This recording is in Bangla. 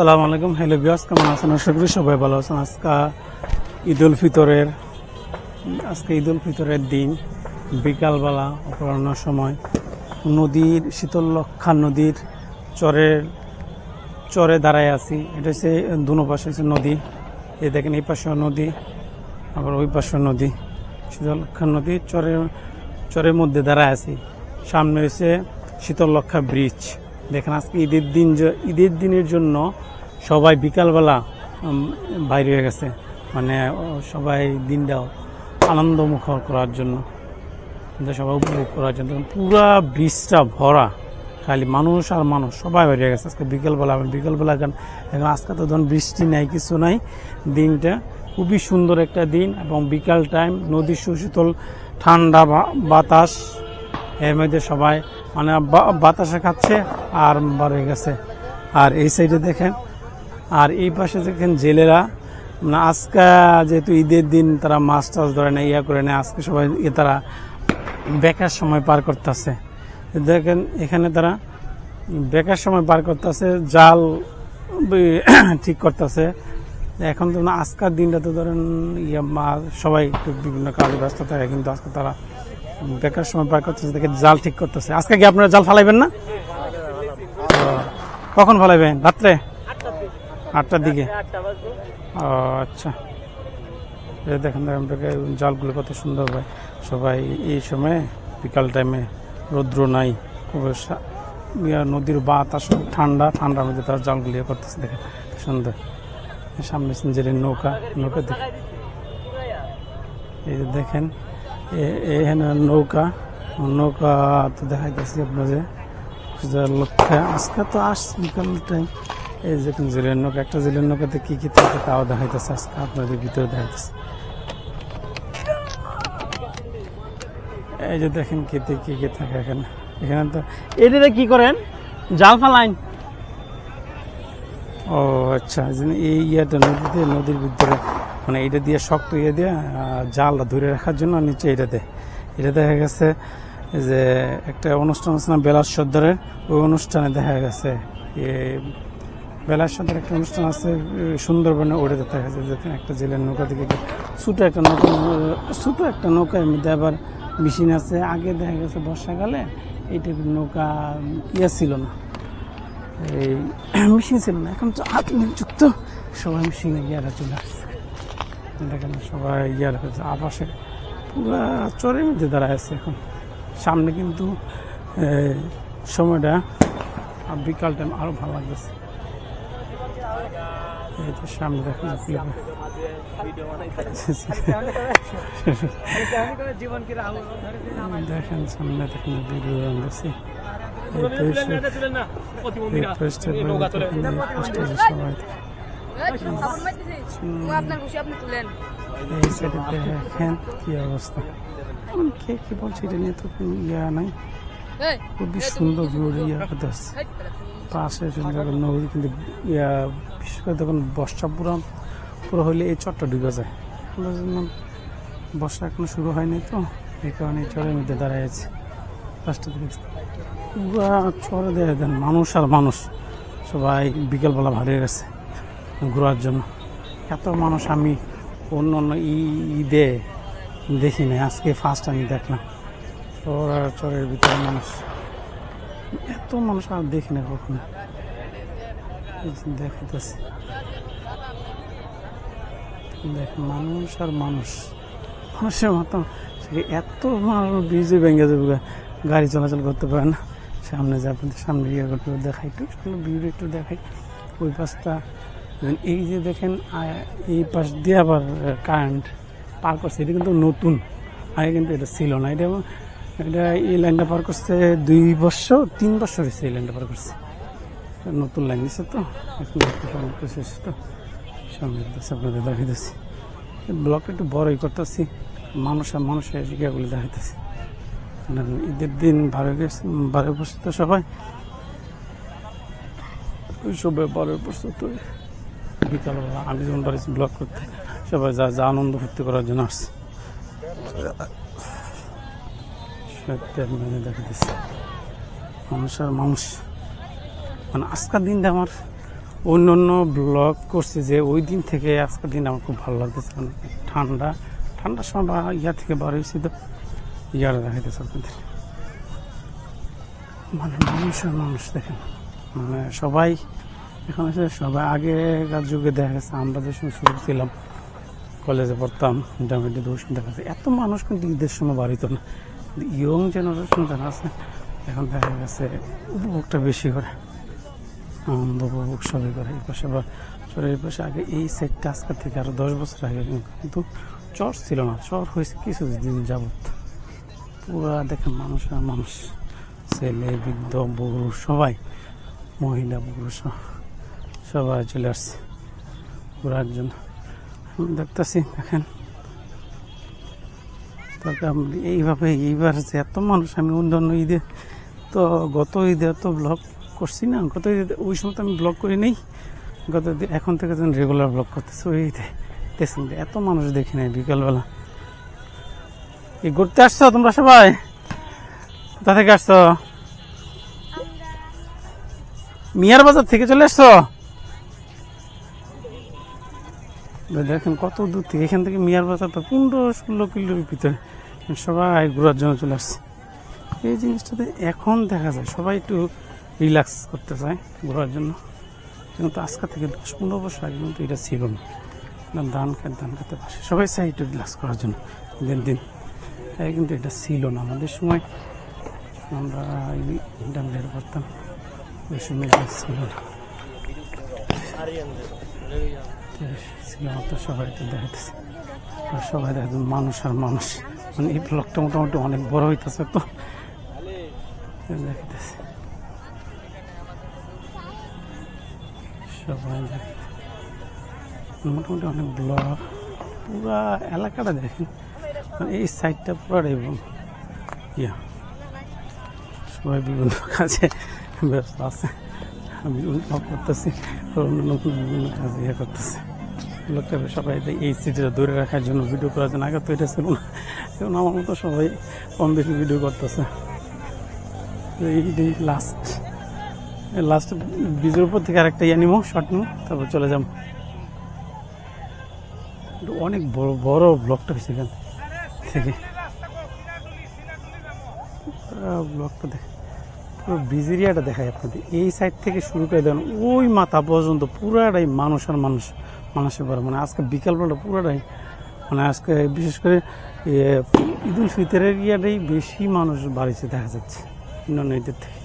সালাম আলাইকুম। হ্যালো বিয়াস কেমন আছেন? আশা করি সবাই ভালো আছেন। আজকে ঈদ উল ফিতরের, আজকে ঈদ উল ফিতরের দিন। বিকালবেলা অপরাহ্ন সময়। নদীর শীতলক্ষা নদীর চরের চরে দাঁড়ায় আছি। এটা হচ্ছে দুনো পাশে হচ্ছে নদী। এই দেখেন এই পাশেও নদী, আবার ওই পাশেও নদী। শীতলক্ষা নদী চরের চরের মধ্যে দাঁড়ায় আছি। সামনে হচ্ছে শীতলক্ষা ব্রিজ দেখেন আজকে ঈদের দিন ঈদের দিনের জন্য সবাই বিকালবেলা বাইরে হয়ে গেছে। মানে সবাই দিনটাও আনন্দমুখর করার জন্য। সবাই উপভোগ করার জন্য। পুরা ব্রিজটা ভরা। খালি মানুষ আর মানুষ সবাই বাইরে গেছে। আজকে বিকেলবেলা আমি বিকেলবেলা এখন এখন আজকে তো ধরুন বৃষ্টি নাই, কিছু নাই। দিনটা খুবই সুন্দর একটা দিন এবং বিকাল টাইম নদী সুশীতল ঠান্ডা বাতাস। এর মধ্যে সবাই মানে বাতাসে খাচ্ছে আর বাড়ে গেছে। আর এই সাইডে দেখেন, আর এই পাশে দেখেন জেলেরা মানে আজকে যেহেতু ঈদের দিন তারা মাছ টাছ ধরে না ইয়া করে না আজকে সবাই ইয়ে তারা বেকার সময় পার করতেছে। দেখেন এখানে তারা বেকার সময় পার করতেছে, জাল ঠিক করতেছে। এখন তো আজকের দিনটা তো ধরেন, ইয়া সবাই একটু বিভিন্ন কাজে ব্যস্ত থাকে, কিন্তু আজকে তারা বেকার সময় পার করতেছে, দেখে জাল ঠিক করতেছে। আজকে কি আপনারা জাল ফালাইবেন না? কখন ফালাইবেন? রাত্রে? আটটার দিকে। ও আচ্ছা। দেখেন দেখেন দেখে জালগুলো কত সুন্দর হয় সবাই এই সময়ে, বিকাল টাইমে রৌদ্র নাই, খুব নদীর বাতাস ঠান্ডা, ঠান্ডার মধ্যে তারা জালগুলো ইয়ে করতেছে, দেখেন সুন্দর। সামনে সিঞ্জেরের নৌকা নৌকা এই যে দেখেন এখানে নৌকা নৌকা তো দেখাইতেছি আপনাদের। লক্ষ্যে আজকে তো আস বিকাল টাইম এই যে জেলের নৌকা, একটা জেলের নৌকাতে কি কি থাকে তাও দেখাইতেছে আজকে, আপনাদের ভিতরে দেখাইতেছে। এই যে দেখেন কেতে কি কি থাকে এখানে। এখানে তো এটাতে কি করেন? জাল ফালাইন ও আচ্ছা এই ইয়েটা নদীতে নদীর ভিতরে মানে এটা দিয়ে শক্ত ইয়ে দিয়ে জালটা ধরে রাখার জন্য নিচে এটা দেয়। এটা দেখা গেছে যে একটা অনুষ্ঠান আছে না বেলার সর্দারের, ওই অনুষ্ঠানে দেখা গেছে বেলার সর্দার একটা অনুষ্ঠান আছে সুন্দরবনে, ওটাতে দেখা গেছে দেখেন একটা জেলের নৌকা দিকে ছোটো একটা নৌকা, ছোটো একটা নৌকার মধ্যে আবার মেশিন আছে। আগে দেখা গেছে বর্ষাকালে এই টাইপের নৌকা ইয়ে ছিল না। এই মেশিন ছিল না, এখন আধুনিক যুক্ত সবাই মেশিনে গিয়ারা চলে আসছে। দেখেন সবাই ইয়ার হয়েছে আপাশে পুরা চরের মধ্যে দাঁড়ায় আছে এখন। সামনে কিন্তু সময়টা বিকাল টাইম আরও ভালো লাগতেছে। সামনে দেখেন দেখেন সামনে দেখেন ভিডিও সবাই কি অবস্থা কে বলছি নিয়ে তো ইয়া নাই খুবই সুন্দর ইয়া পাশে নদী কিন্তু ইয়া বিশেষ করে বর্ষা পুরো পুরো হইলে এই চরটা ডুবে যায় বর্ষা এখনও শুরু হয়নি তো এই কারণে চরের মধ্যে দাঁড়ায় আছে পুরা চরে দেয় দেন মানুষ আর মানুষ সবাই বিকেলবেলা ভালো হয়ে গেছে ঘোরার জন্য। এত মানুষ আমি অন্য অন্য ঈদে দেখি নাই। আজকে ফার্স্ট আমি দেখলাম। চরের ভিতরে মানুষ। এত মানুষ আর দেখি না কখনো। যে দেখ, মানুষ আর মানুষ। মানুষের মতো। এত মানুষ ব্রিজে ভেঙে যাবে গাড়ি চলাচল করতে পারে না। সামনে যে সামনে ইয়ে করতে দেখাই। একটু ভিউটা একটু দেখাই। ওই পাশটা এই যে দেখেন এই পাশ দিয়ে আবার কারেন্ট পার করছে, এটা কিন্তু নতুন। আগে কিন্তু এটা ছিল না, এটা এটা এই লাইনটা পার করছে দুই বছর, তিন বছর হয়েছে এই লাইনটা পার করছে। নতুন লাইন দিচ্ছে তো, এখন প্রসেস তো। সামনে আপনাদের দেখাইতেছি ব্লকটা একটু বড়ই করতেছি, মানুষ আর মানুষের ইয়েগুলো দেখাইতেছি। ঈদের দিন বারো গেছে বারো বছর সবাই। সবাই বারো বছর তো বিকালবেলা আমি যখন বাড়ি ব্লগ করতে। সবাই যা যা আনন্দ ফুর্তি করার জন্য আসছে। সত্যি দেখাইতেছি মানুষ মানে আজকের দিনটা আমার অন্য অন্য ব্লগ করছে যে ওই দিন থেকে আজকের দিন আমার খুব ভালো লাগতেছে। কারণ ঠান্ডা ঠান্ডার সময় বা ইয়া থেকে বার হয়েছি তো ইয়ারা দেখাইতেছে আপনাদের। মানে মানুষের মানুষ দেখেন। মানে সবাই এখন এসে সবাই আগেকার যুগে দেখা গেছে? আমরা যে সময় ছোট ছিলাম কলেজে পড়তাম ইন্টারমিডিয়েট সময় দেখা গেছে। এত মানুষ কিন্তু ঈদের সময় বাড়িত না। ইয়ং জেনারেশন যারা আছে, এখন দেখা গেছে উপভোগটা বেশি করে। আনন্দ উপভোগ সবই করে এই পাশে আবার চরের পাশে আগে এই সাইডটা আজকের থেকে আরও দশ বছর আগে কিন্তু চর ছিল না। চর হয়েছে কিছু দিন যাবত পুরা দেখেন মানুষ আর মানুষ। ছেলে, বৃদ্ধ, বুড়ো, সবাই। মহিলা, পুরুষ। সবাই চলে আসছে। ঘোরার জন্য দেখতেছি, দেখেন। তবে আমি এইভাবে, এইবার যে এত মানুষ, আমি অন্যান্য ঈদে তো গত ঈদে তো ব্লগ করছি না। গত ঈদে ওই সময় তো আমি ব্লগ করি নেই। গত এখন থেকে যখন রেগুলার ব্লগ করতেছি, ওই ঈদে। দেখছেন এত মানুষ দেখি নাই বিকালবেলা। এই ঘুরতে আসছো তোমরা সবাই? কোথা থেকে আসছো? মিয়ার বাজার থেকে চলে আসছো? দেখেন কত দূর থেকে, এখান থেকে মিয়ার বাজার তো পনেরো ষোলো কিলোর ভিতরে সবাই ঘোরার জন্য চলে আসছে। এই জিনিসটাতে এখন দেখা যায় সবাই একটু রিল্যাক্স করতে চায় ঘোরার জন্য। কিন্তু আজকে থেকে দশ পনেরো বছর আগে কিন্তু এটা ছিল না। ধান খেত, ধান খেতে পাশে সবাই চাই একটু রিল্যাক্স করার জন্য দিন দিন। তাই কিন্তু এটা ছিল না। আমাদের সময় আমরা ইন্টারমিডিয়েট করতাম ওই সময় ছিল না। ছিল না তো সবাই তো দেখাইতেছে। আর সবাই দেখা মানুষ আর মানুষ। মানে এই ব্লগটা মোটামুটি অনেক বড় হইতেছে তো। দেখাইতেছে। সবাই দেখে মোটামুটি অনেক ব্লগ। পুরা এলাকাটা দেখেন। মানে এই সাইডটা পুরাটাই ইয়া। সবাই বিভিন্ন কাজে ব্যস্ত আছে। আমি ব্লগ করতেছি নতুন বিভিন্ন কাজ ইয়ে করতেছে। লোকটা সবাই এই সিটিটা ধরে রাখার জন্য ভিডিও করার জন্য আগে তো এটা ছিল না। এখন আমার মতো সবাই কম বেশি ভিডিও করতেছে। এই লাস্ট লাস্ট ব্রিজের উপর থেকে আরেকটা ইয়ে নিবো শর্ট নিবো, তারপর চলে যাব। অনেক বড় বড় ব্লকটা হয়েছে এখান থেকে। ব্লকটা দেখে। পুরো ব্রিজেরিয়াটা দেখায় আপনাদের। এই সাইড থেকে শুরু করে দেন, ওই মাথা পর্যন্ত পুরাটাই মানুষ আর মানুষ, মানুষের পরে মানে আজকে বিকালবেলা পুরাটাই মানে আজকে বিশেষ করে ঈদুল ফিতরের ইয়াটাই বেশি মানুষ বাড়িতে দেখা যাচ্ছে। অন্যান্য ঈদের থেকে